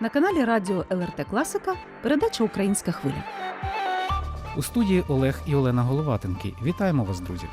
На каналі Радіо ЛРТ Класика передача Українська хвиля. У студії Олег і Олена Головатенки. Вітаємо вас, друзі!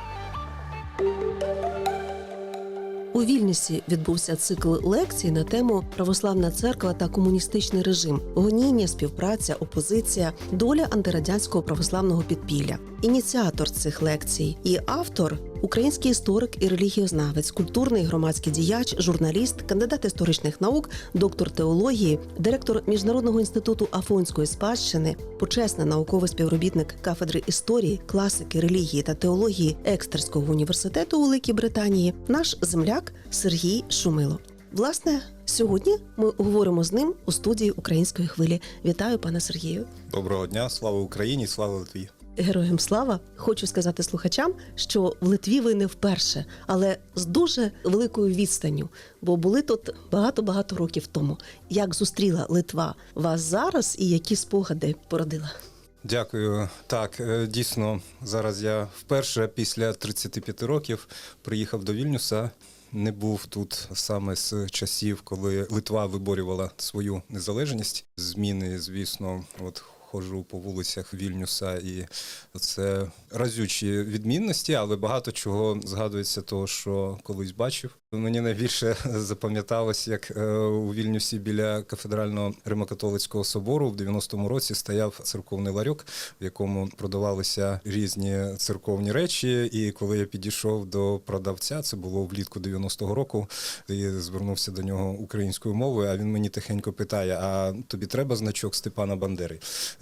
У Вільнюсі відбувся цикл лекцій на тему Православна церква та комуністичний режим, гоніння, співпраця, опозиція, доля антирадянського православного підпілля. Ініціатор цих лекцій і автор український історик і релігіознавець, культурний громадський діяч, журналіст, кандидат історичних наук, доктор теології, директор міжнародного інституту Афонської спадщини, почесний науковий співробітник кафедри історії, класики, релігії та теології Екстерського університету у Великій Британії, наш земляк Сергій Шумило. Власне, сьогодні ми говоримо з ним у студії української хвилі. Вітаю, пане Сергію. Доброго дня, слава Україні, слава Литві. Героям слава хочу сказати слухачам, що в Литві ви не вперше, але з дуже великою відстанню, бо були тут багато-багато років тому. Як зустріла Литва вас зараз і які спогади породила? Дякую. Так, е, дійсно, зараз я вперше після 35 років приїхав до Вільнюса. Не був тут саме з часів, коли Литва виборювала свою незалежність. Зміни, звісно, от ходжу по вулицях Вільнюса, і це разючі відмінності, але багато чого згадується того, що колись бачив. Мені найбільше запам'яталось, як е, у Вільнюсі біля кафедрального Римокатолицького собору в 90-му році стояв церковний ларьок, в якому продавалися різні церковні речі. І коли я підійшов до продавця, це було влітку 90-го року, і звернувся до нього українською мовою. А він мені тихенько питає: А тобі треба значок Степана Бандери?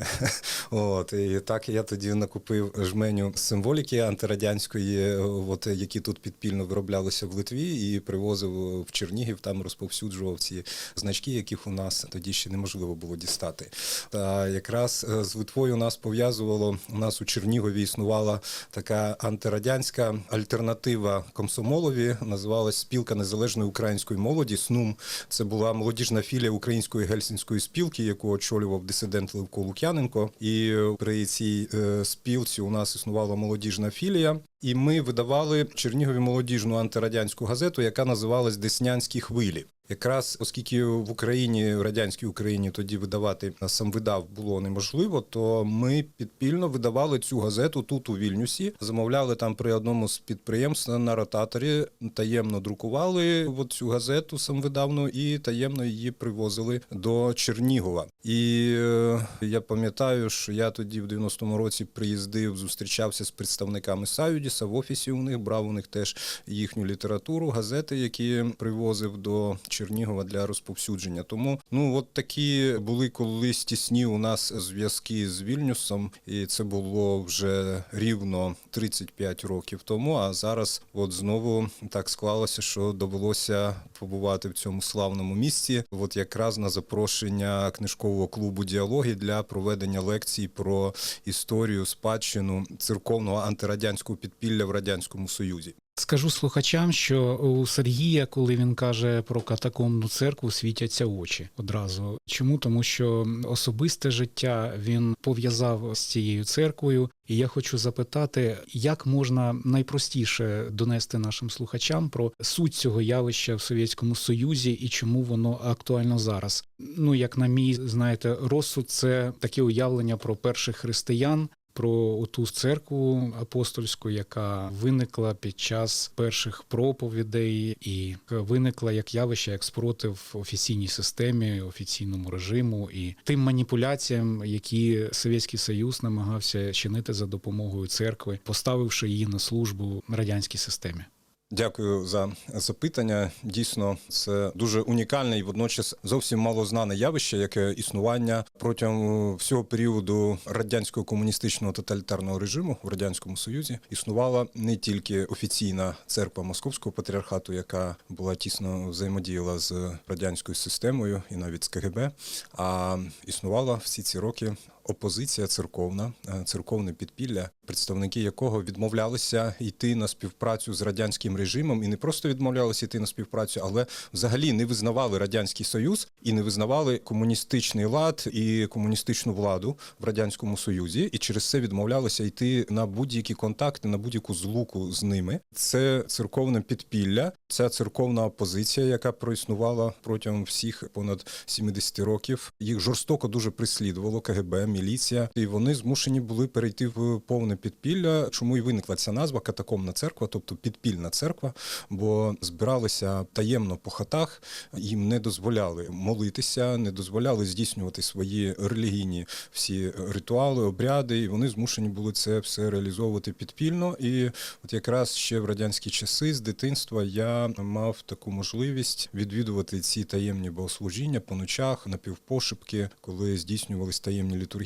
От і так я тоді накупив жменю символіки антирадянської, от які тут підпільно вироблялися в Литві, і привозив в Чернігів, там розповсюджував ці значки, яких у нас тоді ще неможливо було дістати. Та якраз е, з Литвою нас пов'язувало. У нас у Чернігові існувала така антирадянська альтернатива комсомолові, називалась Спілка незалежної української молоді. СНУМ це була молодіжна філія української гельсінської спілки, яку очолював дисидент Левко Лук'яненко. І при цій е, спілці у нас існувала молодіжна філія. І ми видавали Чернігові молодіжну антирадянську газету, яка називалась Деснянські хвилі. Якраз оскільки в Україні, в радянській Україні тоді видавати сам видав було неможливо, то ми підпільно видавали цю газету тут у Вільнюсі. Замовляли там при одному з підприємств на ротаторі, таємно друкували цю газету самвидавну і таємно її привозили до Чернігова. І е, я пам'ятаю, що я тоді в 90-му році приїздив, зустрічався з представниками Саюдіса в офісі. У них брав у них теж їхню літературу, газети, які привозив до Чернігова для розповсюдження. Тому ну от такі були колись тісні у нас зв'язки з Вільнюсом, і це було вже рівно 35 років тому. А зараз, от знову так склалося, що довелося побувати в цьому славному місці. От якраз на запрошення книжкового клубу діалоги для проведення лекцій про історію спадщину церковного антирадянського підпілля в радянському союзі. Скажу слухачам, що у Сергія, коли він каже про катакомбну церкву, світяться очі одразу. Чому? Тому що особисте життя він пов'язав з цією церквою. І я хочу запитати, як можна найпростіше донести нашим слухачам про суть цього явища в Совєтському Союзі і чому воно актуально зараз. Ну, як на мій, знаєте, розсуд, це таке уявлення про перших християн, про ту церкву апостольську, яка виникла під час перших проповідей, і виникла як явище, як спротив офіційній системі, офіційному режиму і тим маніпуляціям, які Совєтський Союз намагався чинити за допомогою церкви, поставивши її на службу радянській системі. Дякую за запитання. Дійсно, це дуже унікальне і водночас зовсім малознане явище, яке існування протягом всього періоду радянського комуністичного тоталітарного режиму в радянському союзі існувала не тільки офіційна церква Московського патріархату, яка була тісно взаємодіяла з радянською системою і навіть з КГБ, а існувала всі ці роки опозиція церковна, е, церковне підпілля, представники якого відмовлялися йти на співпрацю з радянським режимом, і не просто відмовлялися йти на співпрацю, але взагалі не визнавали радянський союз і не визнавали комуністичний лад і комуністичну владу в радянському союзі, і через це відмовлялися йти на будь-які контакти, на будь-яку злуку з ними. Це церковне підпілля, ця церковна опозиція, яка проіснувала протягом всіх понад 70 років. Їх жорстоко дуже прислідувало КГБ, міліція, і вони змушені були перейти в повне підпілля. Чому і виникла ця назва катакомна церква, тобто підпільна церква, бо збиралися таємно по хатах, їм не дозволяли молитися, не дозволяли здійснювати свої релігійні всі ритуали, обряди, і вони змушені були це все реалізовувати підпільно. І от якраз ще в радянські часи з дитинства я мав таку можливість відвідувати ці таємні богослужіння по ночах, напівпошепки, коли здійснювались таємні літургії,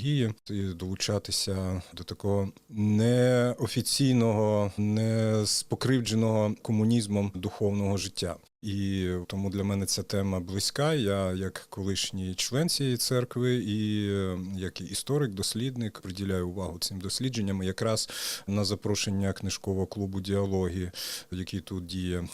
і долучатися до такого неофіційного, не спокривдженого комунізмом духовного життя. І тому для мене ця тема близька. Я як колишній член цієї церкви, і е, як історик, дослідник приділяю увагу цим дослідженням. Якраз на запрошення книжкового клубу діалоги, який тут діє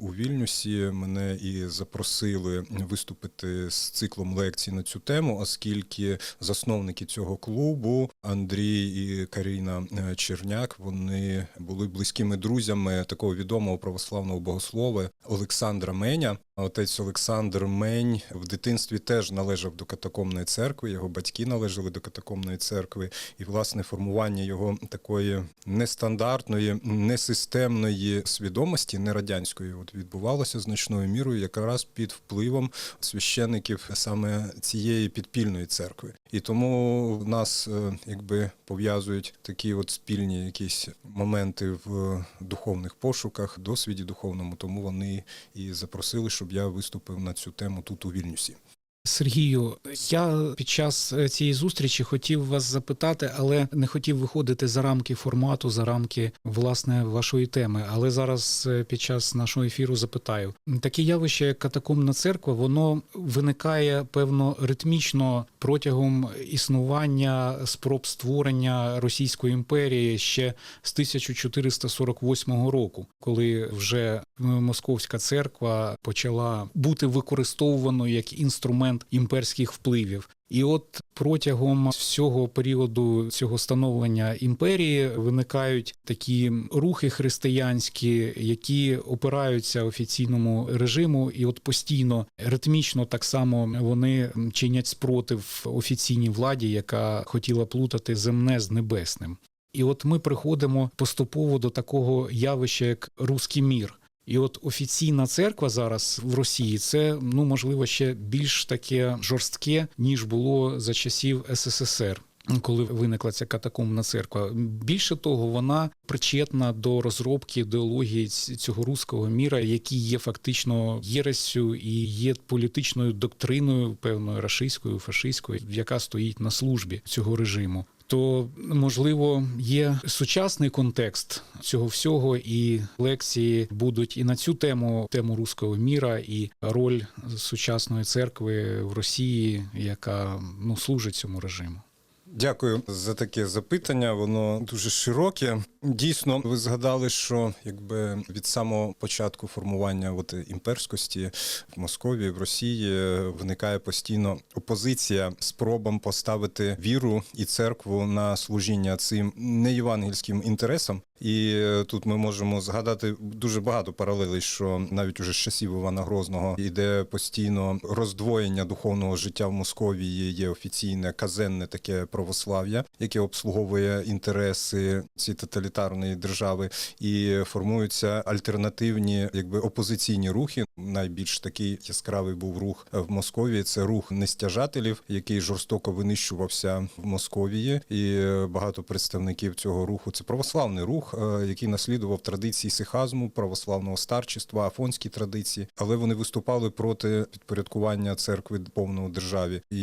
у Вільнюсі, мене і запросили виступити з циклом лекцій на цю тему, оскільки засновники цього клубу Андрій і Каріна е, Черняк вони були близькими друзями такого відомого православного богослова Олександра Меня. Отець Олександр Мень в дитинстві теж належав до катакомної церкви. Його батьки належали до катакомної церкви, і власне формування його такої нестандартної, несистемної свідомості, не радянської, от відбувалося значною мірою, якраз під впливом священиків саме цієї підпільної церкви. І тому нас е, якби пов'язують такі от спільні якісь моменти в духовних пошуках, досвіді духовному. Тому вони і запросили, щоб я виступив на цю тему тут у Вільнюсі. Сергію, я під час е, цієї зустрічі хотів вас запитати, але не хотів виходити за рамки формату, за рамки власне вашої теми. Але зараз е, під час нашого ефіру запитаю: таке явище, як катакомна церква, воно виникає певно ритмічно протягом існування спроб створення Російської імперії ще з 1448 року, коли вже Московська церква почала бути використовуваною як інструмент імперських впливів. І от протягом всього періоду цього становлення імперії виникають такі рухи християнські, які опираються офіційному режиму, і от постійно ритмічно так само вони чинять спротив офіційній владі, яка хотіла плутати земне з небесним. І от ми приходимо поступово до такого явища, як руський мір. І от офіційна церква зараз в Росії це ну можливо ще більш таке жорстке, ніж було за часів СССР. Коли виникла ця катакомна церква, більше того, вона причетна до розробки ідеології цього руського міра, який є фактично єресю і є політичною доктриною певною рашистською, фашистською, яка стоїть на службі цього режиму. То можливо є сучасний контекст цього всього, і лекції будуть і на цю тему тему руського міра, і роль сучасної церкви в Росії, яка ну служить цьому режиму. Дякую за таке запитання. Воно дуже широке. Дійсно, ви згадали, що якби від самого початку формування от імперськості в Московії, в Росії виникає постійно опозиція спробам поставити віру і церкву на служіння цим неєвангельським інтересам. І тут ми можемо згадати дуже багато паралелей, що навіть уже з часів Івана Грозного йде постійно роздвоєння духовного життя в Московії. Є офіційне казенне таке православ'я, яке обслуговує інтереси цієї тоталітарної держави, і формуються альтернативні, якби опозиційні рухи. Найбільш такий яскравий був рух в Московії. Це рух нестяжателів, який жорстоко винищувався в Московії, і багато представників цього руху це православний рух, е, який наслідував традиції сихазму, православного старчества, афонські традиції, але вони виступали проти підпорядкування церкви повного державі, і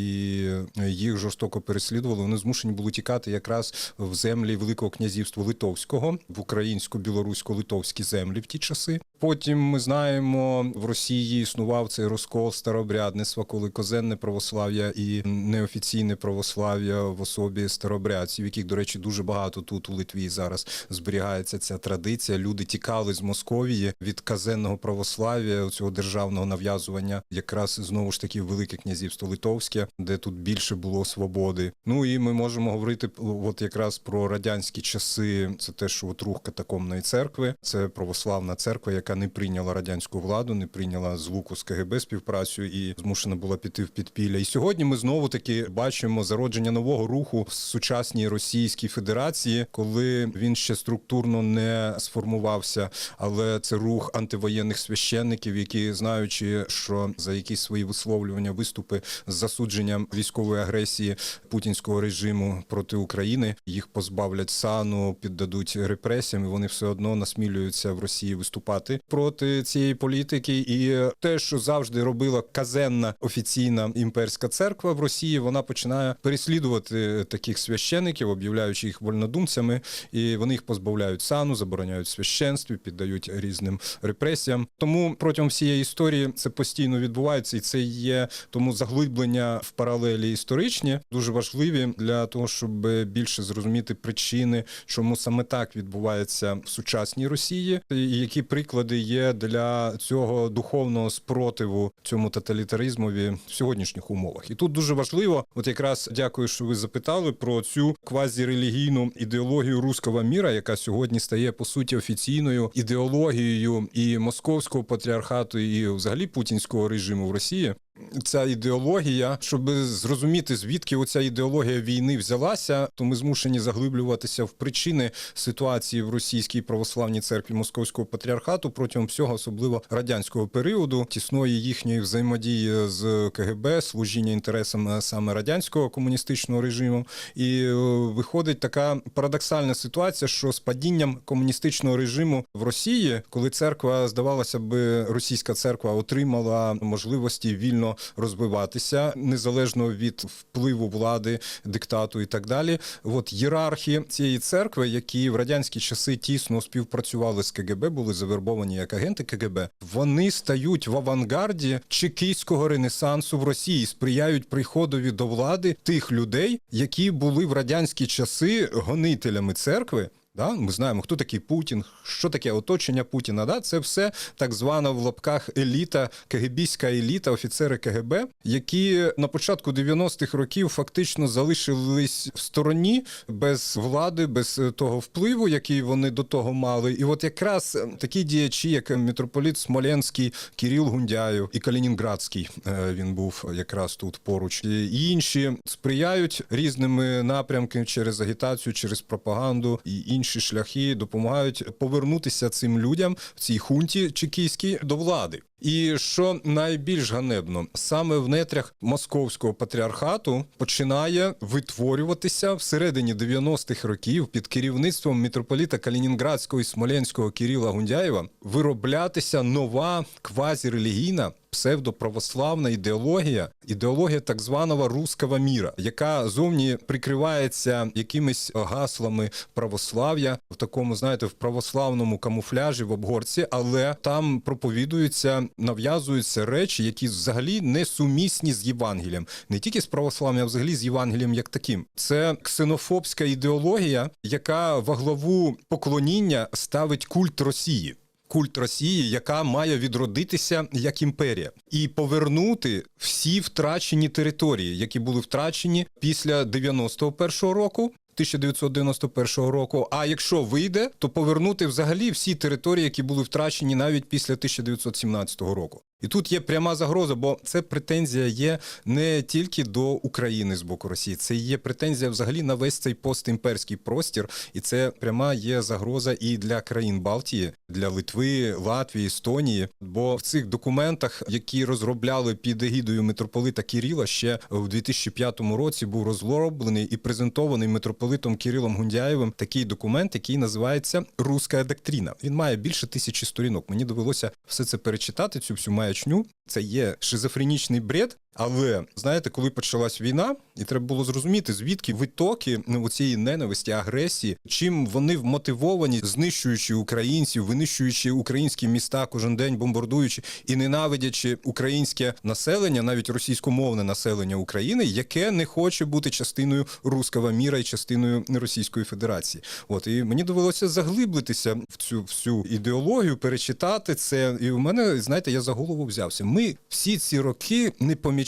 їх жорстоко переслідували. Вони змушені були тікати якраз в землі Великого князівства Литовського, в українсько-білорусько-литовські землі в ті часи. Потім ми знаємо, в Росії існував цей розкол старообрядництва, коли козенне православ'я і неофіційне православ'я в особі старообрядців, яких, до речі, дуже багато тут у Литві зараз зберігається ця традиція. Люди тікали з Московії від казенного православ'я, цього державного нав'язування, якраз знову ж таки Велике князівство Литовське, де тут більше було свободи. Ну і ми можемо говорити от якраз про радянські часи. Це теж от рух катакомної церкви, це православна церква, яка не прийняла радянську владу, не прийняла звуку з КГБ співпрацю і змушена була піти в підпілля. І сьогодні ми знову таки бачимо зародження нового руху в сучасній Російській Федерації, коли він ще структурно не сформувався, але це рух антивоєнних священників, які знаючи, що за якісь свої висловлювання, виступи з засудженням військової агресії путінського режиму проти України, їх позбавлять сану, піддадуть репресіям, і вони все одно насмілюються в Росії виступати проти цієї політики. І те, що завжди робила казенна офіційна імперська церква в Росії, вона починає переслідувати таких священиків, об'являючи їх вольнодумцями, і вони їх позбавляють сану, забороняють священстві, піддають різним репресіям. Тому протягом всієї історії це постійно відбувається, і це є тому заглиблення в паралелі історичні дуже важливі для того, щоб більше зрозуміти причини, чому саме так відбувається в сучасній Росії, і які приклади є для цього духовного спротиву цьому тоталітаризмові в сьогоднішніх умовах. І тут дуже важливо, от якраз дякую, що ви запитали про цю квазірелігійну ідеологію руського міра, яка сьогодні стає по суті офіційною ідеологією і московського патріархату, і взагалі путінського режиму в Росії. Ця ідеологія, щоб зрозуміти, звідки оця ідеологія війни взялася, то ми змушені заглиблюватися в причини ситуації в російській православній церкві Московського патріархату протягом всього, особливо радянського періоду, тісної їхньої взаємодії з КГБ, служіння інтересам е, саме радянського комуністичного режиму. І е, виходить така парадоксальна ситуація, що з падінням комуністичного режиму в Росії, коли церква здавалося би, російська церква отримала можливості вільно розвиватися незалежно від впливу влади, диктату і так далі. От єрархи цієї церкви, які в радянські часи тісно співпрацювали з КГБ, були завербовані як агенти КГБ. Вони стають в авангарді чекійського ренесансу в Росії, сприяють приходові до влади тих людей, які були в радянські часи гонителями церкви. Да, ми знаємо, хто такий Путін, що таке оточення Путіна. Да, це все так звана в лапках еліта, КГБська еліта, офіцери КГБ, які на початку 90-х років фактично залишились в стороні без влади, без того впливу, який вони до того мали. І от якраз такі діячі, як митрополіт Смоленський, Кирил Гундяєв і Калінінградський, е, він був якраз тут поруч, і інші сприяють різними напрямками через агітацію, через пропаганду і інші шляхи допомагають повернутися цим людям в цій хунті чекійській до влади. І що найбільш ганебно, саме в нетрях московського патріархату починає витворюватися всередині 90-х років під керівництвом митрополіта Калінінградського і Смоленського Кирила Гундяєва вироблятися нова квазірелігійна псевдоправославна ідеологія, ідеологія так званого руского міра, яка зовні прикривається якимись гаслами православ'я в такому, знаєте, в православному камуфляжі в обгорці, але там проповідуються, нав'язуються речі, які взагалі не сумісні з Євангелієм, не тільки з православ'ям, а взагалі з Євангелієм як таким. Це ксенофобська ідеологія, яка во главу поклоніння ставить культ Росії культ Росії, яка має відродитися як імперія, і повернути всі втрачені території, які були втрачені після 91-го року. 1991 року. А якщо вийде, то повернути взагалі всі території, які були втрачені навіть після 1917 року. І тут є пряма загроза, бо це претензія є не тільки до України з боку Росії, це є претензія взагалі на весь цей постімперський простір, і це пряма є загроза і для країн Балтії, для Литви, Латвії, Естонії. Бо в цих документах, які розробляли під егідою митрополита Кіріла, ще в 2005 році був розроблений і презентований митрополитом Кирилом Гундяєвим такий документ, який називається Руська доктрина. Він має більше тисячі сторінок. Мені довелося все це перечитати. Цю всю маячню. Це є шизофренічний бред, Але знаєте, коли почалась війна, і треба було зрозуміти, звідки витоки ну, цієї ненависті, агресії, чим вони вмотивовані, знищуючи українців, винищуючи українські міста кожен день, бомбардуючи і ненавидячи українське населення, навіть російськомовне населення України, яке не хоче бути частиною руського міра і частиною Російської Федерації. От і мені довелося заглиблитися в цю всю ідеологію, перечитати це. І у мене, знаєте, я за голову взявся. Ми всі ці роки не помічали.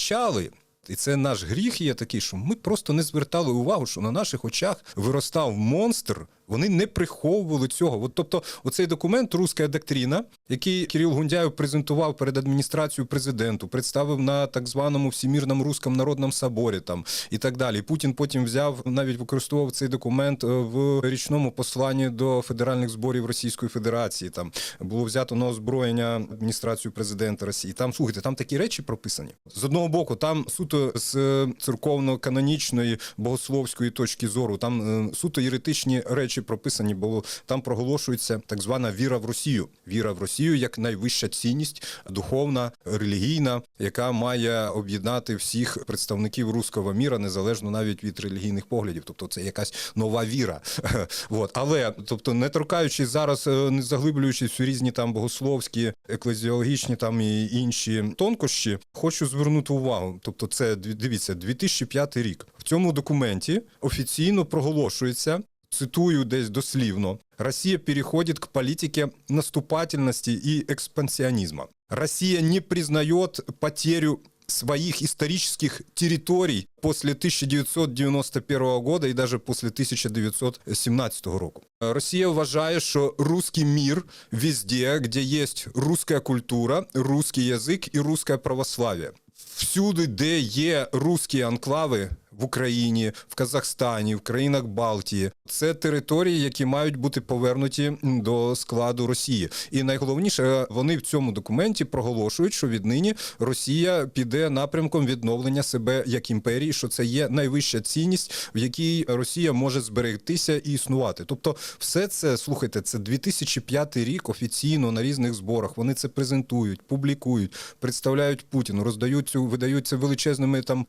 І це наш гріх є такий, що ми просто не звертали увагу, що на наших очах виростав монстр. Вони не приховували цього. От, тобто, оцей документ Руська доктрина, який Кирил Гундяєв презентував перед адміністрацією президенту, представив на так званому Всемірному Руському народному соборі там і так далі. Путін потім взяв навіть використовував цей документ е, в річному посланні до федеральних зборів Російської Федерації. Там було взято на озброєння адміністрацію президента Росії. Там слухайте, там такі речі прописані. З одного боку, там суто з е, церковно-канонічної богословської точки зору, там е, суто єретичні речі прописані, бо там проголошується так звана віра в Росію. Віра в Росію як найвища цінність, духовна, релігійна, яка має об'єднати всіх представників руського міра, незалежно навіть від релігійних поглядів. Тобто це якась нова віра. От. Але тобто, не торкаючись зараз, е, не заглиблюючись у різні там богословські, еклезіологічні там і інші тонкощі, хочу звернути увагу. Тобто, це дивіться, 2005 рік. В цьому документі офіційно проголошується. Цитую десь дослівно: Россия переходит к политике наступательности и экспансионизма. Россия не признает потерю своих исторических территорий после 1991 года і даже после 1917 року. Росія вважає, що русский мир везде, где есть русская культура, русский язик і русское православие. Всюди, де є русські анклави В Україні, в Казахстані, в країнах Балтії, це території, які мають бути повернуті до складу Росії. І найголовніше, вони в цьому документі проголошують, що віднині Росія піде напрямком відновлення себе як імперії, що це є найвища цінність, в якій Росія може зберегтися і існувати. Тобто, все це слухайте, це 2005 рік офіційно на різних зборах. Вони це презентують, публікують, представляють Путіну, роздають цю, видаються величезними там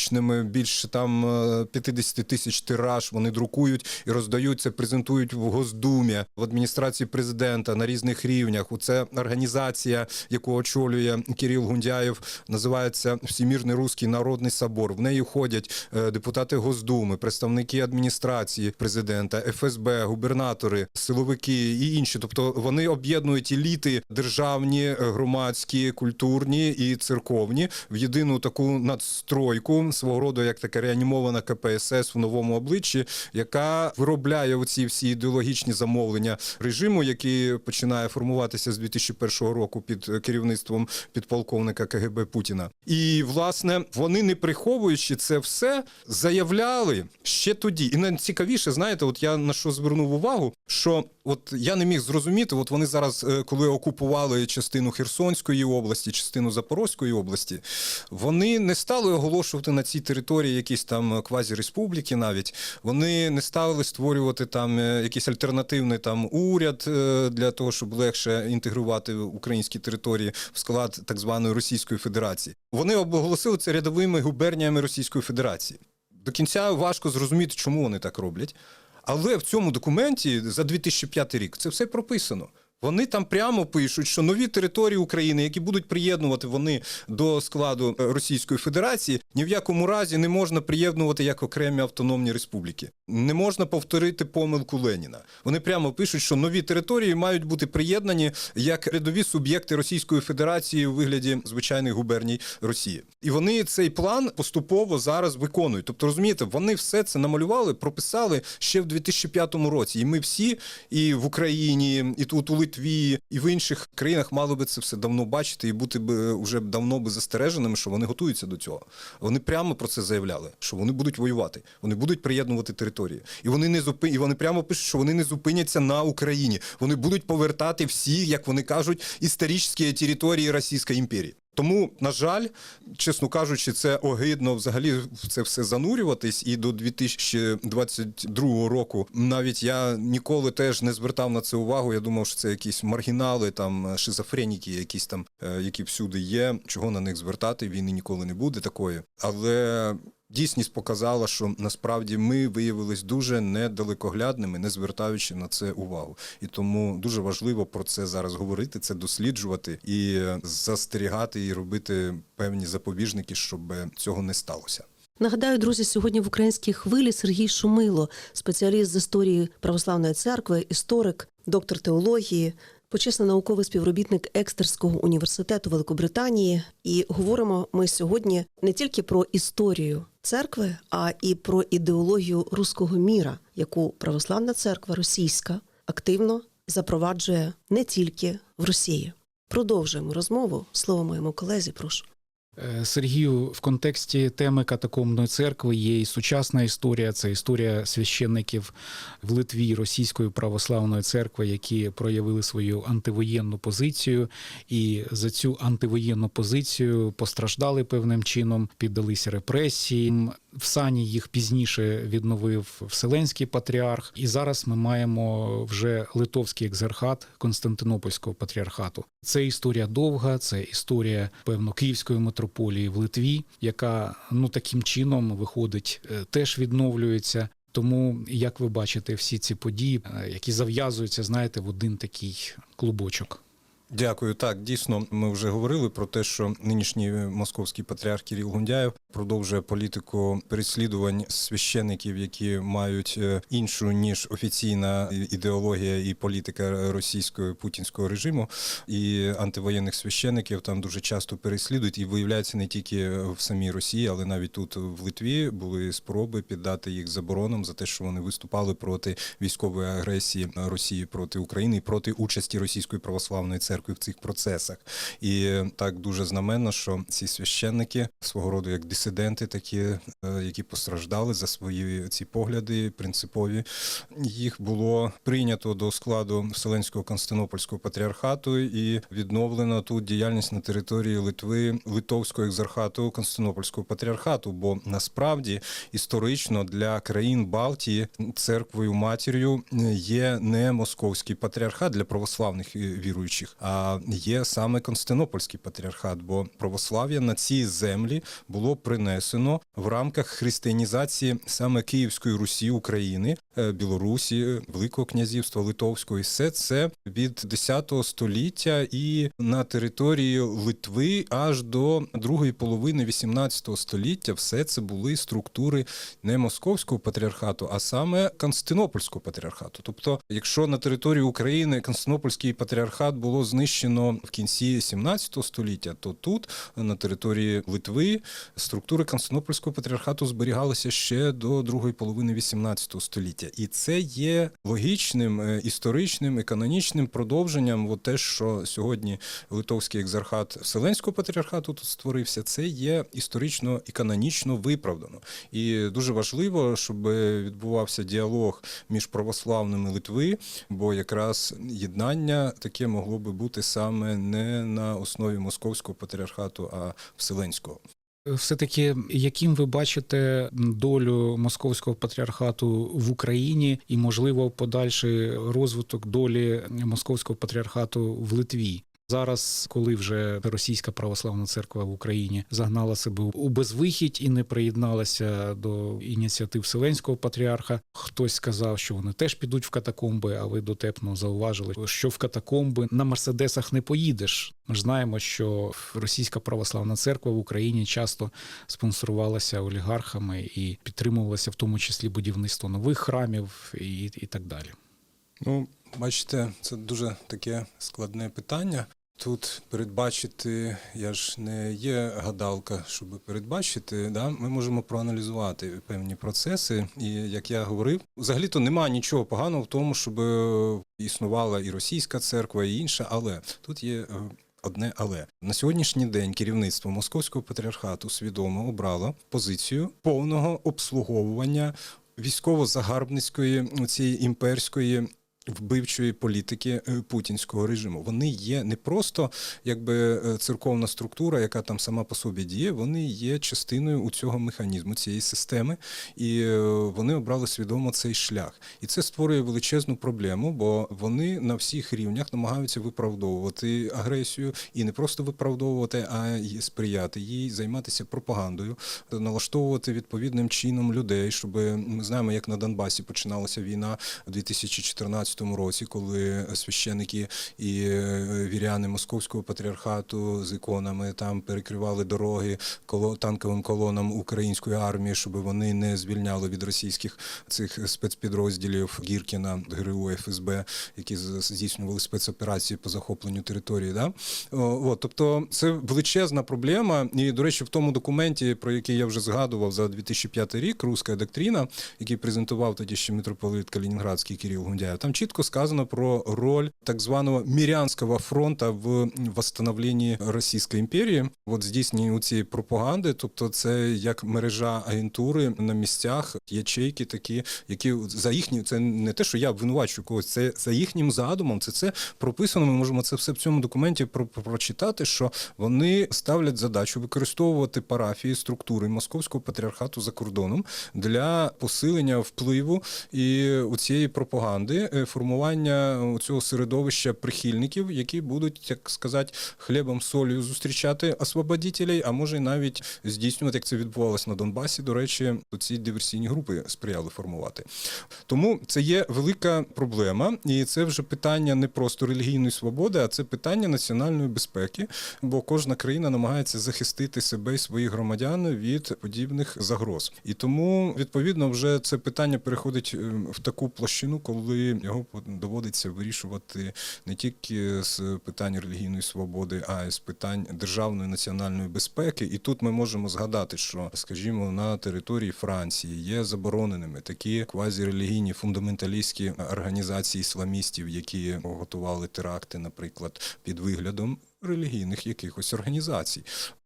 багатотисячними, більше там е, 50 тисяч тираж. Вони друкують і роздають це, презентують в Госдумі, в адміністрації президента на різних рівнях. Оце організація, яку очолює Кирил Гундяєв, називається Всемірний Руський Народний Собор. В неї входять е, депутати Госдуми, представники адміністрації президента, ФСБ, губернатори, силовики і інші. Тобто вони об'єднують еліти державні, е, громадські, культурні і церковні в єдину таку надстройку свого роду, як така реанімована КПСС в новому обличчі, яка виробляє оці всі ідеологічні замовлення режиму, який починає формуватися з 2001 року під керівництвом підполковника КГБ Путіна. І власне вони не приховуючи це все, заявляли ще тоді. І найцікавіше, знаєте, от я на що звернув увагу, що от я не міг зрозуміти, от вони зараз, е, коли окупували частину Херсонської області, частину Запорозької області, вони не стали оголошувати на цій території якісь там квазі-республіки навіть. Вони не стали створювати там е, якийсь альтернативний там уряд е, для того, щоб легше інтегрувати українські території в склад так званої Російської Федерації. Вони оголосили це рядовими губерніями Російської Федерації. До кінця важко зрозуміти, чому вони так роблять. Але в цьому документі за 2005 рік це все прописано. Вони там прямо пишуть, що нові території України, які будуть приєднувати вони до складу е, Російської Федерації, ні в якому разі не можна приєднувати як окремі автономні республіки. Не можна повторити помилку Леніна. Вони прямо пишуть, що нові території мають бути приєднані як рядові суб'єкти Російської Федерації у вигляді звичайних губерній Росії. І вони цей план поступово зараз виконують. Тобто, розумієте, вони все це намалювали, прописали ще в 2005 році. І ми всі, і в Україні, і тут у Литві, і в інших країнах мали би це все давно бачити і бути би вже давно би застереженими, що вони готуються до цього. Вони прямо про це заявляли, що вони будуть воювати, вони будуть приєднувати території. І вони не зупи... і вони прямо пишуть, що вони не зупиняться на Україні. Вони будуть повертати всі, як вони кажуть, історичні території Російської імперії. Тому, на жаль, чесно кажучи, це огидно взагалі в це все занурюватись. І до 2022 року навіть я ніколи теж не звертав на це увагу. Я думав, що це якісь маргінали, там шизофреніки, якісь там, е, які всюди є. Чого на них звертати? Війни ніколи не буде такої. Але дійсність показала, що насправді ми виявились дуже недалекоглядними, не звертаючи на це увагу. І тому дуже важливо про це зараз говорити, це досліджувати і застерігати, і робити певні запобіжники, щоб цього не сталося. Нагадаю, друзі, сьогодні в українській хвилі Сергій Шумило, спеціаліст з історії православної церкви, історик, доктор теології, почесний науковий співробітник Екстерського університету Великобританії. І говоримо ми сьогодні не тільки про історію церкви, а і про ідеологію руського міра, яку православна церква російська активно запроваджує не тільки в Росії. Продовжуємо розмову. Слово моєму колезі, прошу. Е, Сергію, в контексті теми катакомбної церкви є і сучасна історія. Це історія священників в Литві Російської православної церкви, які проявили свою антивоєнну позицію, і за цю антивоєнну позицію постраждали певним чином, піддалися репресіям. В сані їх пізніше відновив Вселенський патріарх, і зараз ми маємо вже литовський екзархат Константинопольського патріархату. Це історія довга, це історія певно Київської митрополії в Литві, яка ну таким чином виходить, е, теж відновлюється. Тому, як ви бачите, всі ці події, е, які зав'язуються, знаєте, в один такий клубочок. Дякую. Так, дійсно, ми вже говорили про те, що нинішній московський патріарх Кирил Гундяєв продовжує політику переслідувань священиків, які мають е, іншу ніж офіційна ідеологія і політика російського путінського режиму, і антивоєнних священиків там дуже часто переслідують. І виявляється не тільки в самій Росії, але навіть тут в Литві були спроби піддати їх заборонам за те, що вони виступали проти військової агресії Росії проти України і проти участі Російської православної церкви в цих процесах. І так дуже знаменно, що ці священники свого роду як дисиденти, такі, е, які постраждали за свої ці погляди принципові, їх було прийнято до складу Вселенського Константинопольського патріархату і відновлено тут діяльність на території Литви Литовського екзархату Константинопольського патріархату. Бо насправді історично для країн Балтії церквою матір'ю є не московський патріархат для православних е, віруючих, а є саме Константинопольський патріархат, бо православ'я на ці землі було принесено в рамках християнізації саме Київської Русі України, е, Білорусі, Великого князівства Литовського. І все це від 10 століття і на території Литви аж до другої половини 18 століття все це були структури не московського патріархату, а саме Константинопольського патріархату. Тобто, якщо на території України Константинопольський патріархат було знищено в кінці 17 століття, то тут на території Литви структури Константинопольського патріархату зберігалися ще до другої половини 18 століття, і це є логічним, е, історичним і канонічним продовженням. От те, що сьогодні Литовський екзархат Вселенського патріархату тут створився, це є історично і канонічно виправдано. І дуже важливо, щоб відбувався діалог між православними Литви, бо якраз єднання таке могло би бути саме не на основі московського патріархату, а вселенського. Все-таки, яким ви бачите долю московського патріархату в Україні і, можливо, подальший розвиток долі московського патріархату в Литві? Зараз, коли вже російська православна церква в Україні загнала себе у безвихідь і не приєдналася до ініціатив Вселенського патріарха, хтось сказав, що вони теж підуть в катакомби, а ви дотепно зауважили, що в катакомби на мерседесах не поїдеш. Ми ж знаємо, що російська православна церква в Україні часто спонсорувалася олігархами і підтримувалася в тому числі будівництво нових храмів і, і так далі. Ну, бачите, це дуже таке складне питання. Тут передбачити, я ж не є гадалка, щоб передбачити. Да? Ми можемо проаналізувати певні процеси. І як я говорив, взагалі-то немає нічого поганого в тому, щоб існувала і російська церква, і інша, але тут є. е, Одне але на сьогоднішній день керівництво московського патріархату свідомо обрало позицію повного обслуговування військово-загарбницької цієї імперської вбивчої політики е, путінського режиму. Вони є не просто якби е, церковна структура, яка там сама по собі діє. Вони є частиною у цього механізму, цієї системи, і е, вони обрали свідомо цей шлях. І це створює величезну проблему, бо вони на всіх рівнях намагаються виправдовувати агресію і не просто виправдовувати, а й сприяти їй, займатися пропагандою, налаштовувати відповідним чином людей, щоб ми знаємо, як на Донбасі починалася війна у 2014 році, коли священики і е, віряни московського патріархату з іконами там перекривали дороги танковим колонам української армії, щоб вони не звільняли від російських цих спецпідрозділів Гіркіна, ГРУ, ФСБ, які здійснювали спецоперації по захопленню території. Да? От, тобто це величезна проблема. І, до речі, в тому документі, про який я вже згадував за 2005 рік, руська доктрина, який презентував тоді ще митрополит Калінінградський Кирил Гундяєв, там чітко сказано про роль так званого Мірянського фронту в восстановленні Російської імперії, от здійсненні цієї пропаганди, тобто це як мережа агентури на місцях, ячейки такі, які за їхні, це не те, що я обвинувачую когось, це за їхнім задумом, це це прописано. Ми можемо це все в цьому документі про- про- прочитати, що вони ставлять задачу використовувати парафії структури московського патріархату за кордоном для посилення впливу і у цієї пропаганди, е, формування цього середовища прихильників, які будуть, як сказати, хлібом солью зустрічати освободітелей, а може й навіть здійснювати, як це відбувалося на Донбасі. До речі, ці диверсійні групи сприяли формувати. Тому це є велика проблема, і це вже питання не просто релігійної свободи, а це питання національної безпеки, бо кожна країна намагається захистити себе і своїх громадян від подібних загроз. І тому відповідно вже це питання переходить е, в таку площину, коли його доводиться вирішувати не тільки з питань релігійної свободи, а й з питань державної національної безпеки. І тут ми можемо згадати, що, скажімо, на території Франції є забороненими такі квазірелігійні фундаменталістські організації ісламістів, які готували теракти, наприклад, під виглядом релігійних якихось організацій.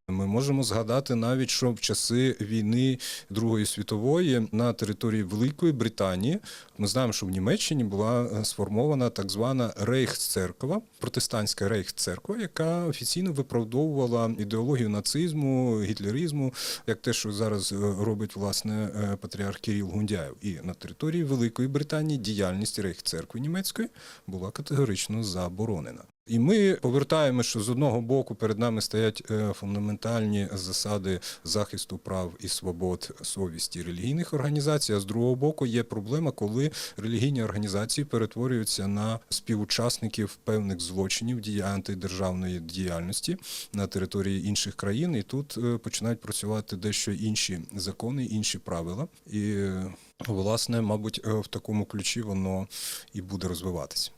Ми можемо згадати навіть, що в часи війни Другої світової на території Великої Британії ми знаємо, що в Німеччині була е, сформована так звана Рейхсцерква, протестантська Рейхсцерква, яка офіційно виправдовувала ідеологію нацизму, гітлеризму, як те, що зараз е, робить власне е, патріарх Кирил Гундяєв. І на території Великої Британії діяльність Рейхсцеркви німецької була категорично заборонена. І ми повертаємо, що з одного боку перед нами стоять е, фундаментальні засади захисту прав і свобод совісті релігійних організацій. А з другого боку є проблема, коли релігійні організації перетворюються на співучасників певних злочинів антидержавної діяльності на території інших країн. І тут е, починають працювати дещо інші закони, інші правила. І е, власне, мабуть, в такому ключі воно і буде розвиватися.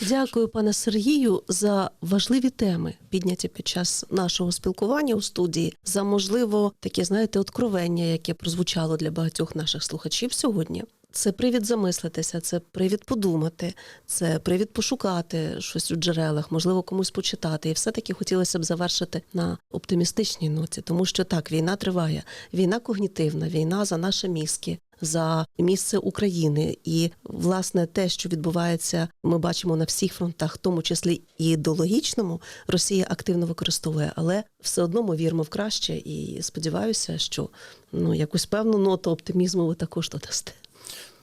Дякую, пане Сергію, за важливі теми, підняті під час нашого спілкування у студії, за можливо таке, знаєте, откровення, яке прозвучало для багатьох наших слухачів сьогодні. Це привід замислитися, це привід подумати, це привід пошукати щось у джерелах, можливо, комусь почитати. І все-таки хотілося б завершити на оптимістичній ноті, тому що так, війна триває, війна когнітивна, війна за наші мізки, за місце України. І власне те, що відбувається, ми бачимо на всіх фронтах, в тому числі і ідеологічному, Росія активно використовує, але все одно ми віримо в краще і сподіваюся, що ну якусь певну ноту оптимізму ви також додасте.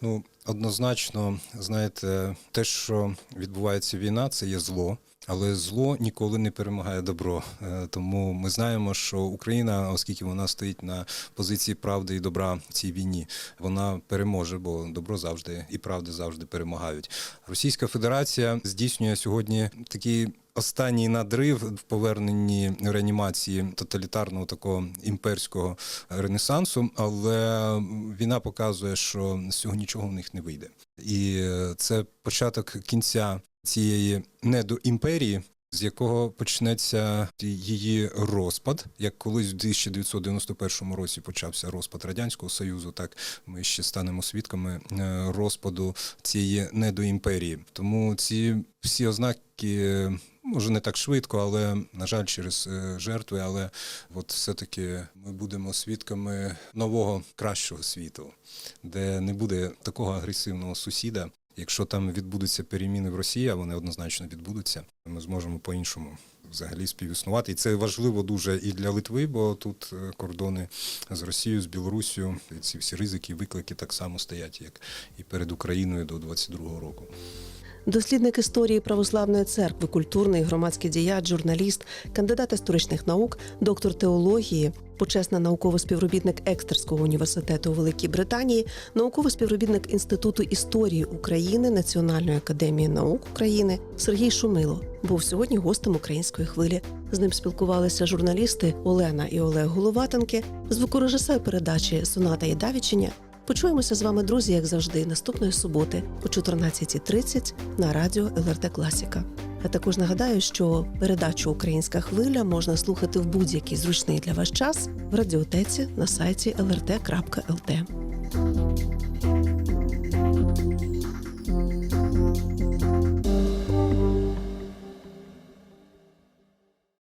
Ну, однозначно, знаєте, те, що відбувається війна, це є зло. Але зло ніколи не перемагає добро. Е, Тому ми знаємо, що Україна, оскільки вона стоїть на позиції правди і добра в цій війні, вона переможе, бо добро завжди і правда завжди перемагають. Російська Федерація здійснює сьогодні такий останній надрив в поверненні реанімації тоталітарного такого імперського ренесансу, але війна показує, що з цього нічого в них не вийде. І е, це початок кінця цієї недоімперії, з якого почнеться її розпад, як колись в 1991 році почався розпад радянського союзу. Так ми ще станемо свідками е, розпаду цієї недоімперії. Тому ці всі ознаки. Може не так швидко, але на жаль, через е, жертви. Але от все-таки ми будемо свідками нового кращого світу, де не буде такого агресивного сусіда, Якщо там відбудуться переміни в Росії, а вони однозначно відбудуться, ми зможемо по-іншому взагалі співіснувати. І це важливо дуже і для Литви, бо тут е, кордони з Росією, з Білоруссю, і ці всі ризики, виклики так само стоять, як і перед Україною до 22-го року. Дослідник історії православної церкви, культурний громадський діяч, журналіст, кандидат історичних наук, доктор теології, почесна науковий співробітник Екстерського університету у Великій Британії, науковий співробітник Інституту історії України Національної академії наук України Сергій Шумило був сьогодні гостем української хвилі. З ним спілкувалися журналісти Олена і Олег Головатенки, звукорежисер передачі Соната Єдавічення Почуємося з вами, друзі, як завжди, наступної суботи о 14.30 на радіо ЛРТ Класіка. А також нагадаю, що передачу Українська хвиля можна слухати в будь-який зручний для вас час в радіотеці на сайті lrt.lt.